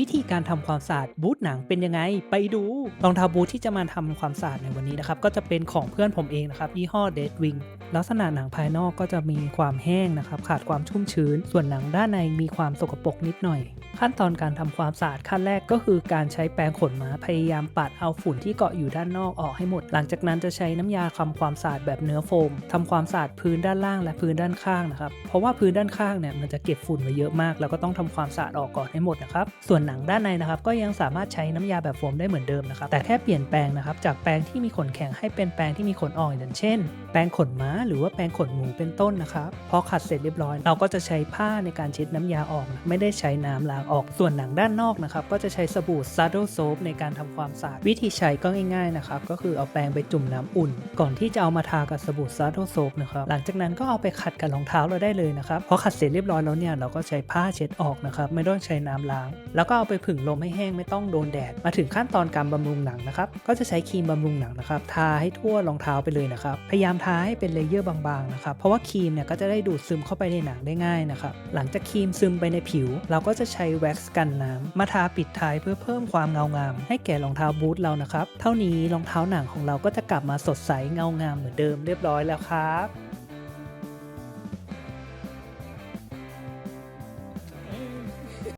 วิธีการทำความสะอาดบูทหนังเป็นยังไง ไปดูรองเท้าบูทที่จะมาทำความสะอาดในวันนี้นะครับ ก็จะเป็นของเพื่อนผมเองนะครับ ยี่ห้อ Dead Wing ลักษณะหนังภายนอกก็จะมีความแห้งนะครับ ขาดความชุ่มชื้น ส่วนหนังด้านในมีความสกปรกนิดหน่อย ขั้นตอนการทำความสะอาดขั้นแรกก็คือการใช้แปรงขนม้าพยายามปัดเอาฝุ่นที่เกาะอยู่ด้านนอกออกให้หมด หลังจากนั้นจะใช้น้ำยาทำความสะอาดแบบเนื้อโฟมทำความสะอาดพื้นด้านล่างและพื้นด้านข้างนะครับ เพราะว่าพื้นด้านข้างเนี่ยมันจะเก็บฝุ่นไว้เยอะมาก แล้วก็ต้องทำความสะอาดออกก่อนให้หมดนะครับ ส่วนหนังด้านในนะครับก็ยังสามารถใช้น้ำยาแบบโฟมได้เหมือนเดิมนะครับแต่แค่เปลี่ยนแปลงนะครับจากแปรงที่มีขนแข็งให้เป็นแปรงที่มีขนอ่อนอย่างเช่น แปรงขนม้าหรือว่าแปรงขนหมูเป็นต้นนะครับพอขัดเสร็จเรียบร้อย เราก็จะใช้ผ้าในการเช็ดน้ำยาออก ไม่ได้ใช้น้ำล้างออกส่วนหนังด้านนอกนะครับก็จะใช้สบู่ Saddle Soap ในการทำความสะอาดวิธีใช้ก็ง่ายๆนะครับก็คือเอาแปรงไปจุ่มน้ำอุ่น ก่อนที่จะเอามาทากับสบู่ Saddle Soap นะครับหลังจากนั้นก็เอาไปขัดกับรองเท้าเราได้เลยนะครับพอขัดเสร็จเรียบร้อยแล้วเนี่ยเราก็ใช้ผ้าเช็ดออกนะครับไม่ต้องใช้น้ำล้างแล้วก็เอาไปผึ่งลมให้แห้งไม่ต้องโดนแดด มาถึงขั้นตอนการบำรุงหนังนะครับ ก็จะใช้ครีมบำรุงหนังนะครับ ทาให้ทั่วรองเท้าไปเลยนะครับ พยายามทาให้เป็นเลเยอร์บางๆนะครับ เพราะว่าครีมเนี่ยก็จะได้ดูดซึมเข้าไปในหนังได้ง่ายนะครับ หลังจากครีมซึมไปในผิว เราก็จะใช้แว็กซ์กันน้ำมาทาปิดท้ายเพื่อเพิ่มความเงางาม ให้แก่รองเท้าบูทเรานะครับ เท่านี้รองเท้าหนังของเราก็จะกลับมาสดใสเงางามเหมือนเดิมเรียบร้อยแล้วครับ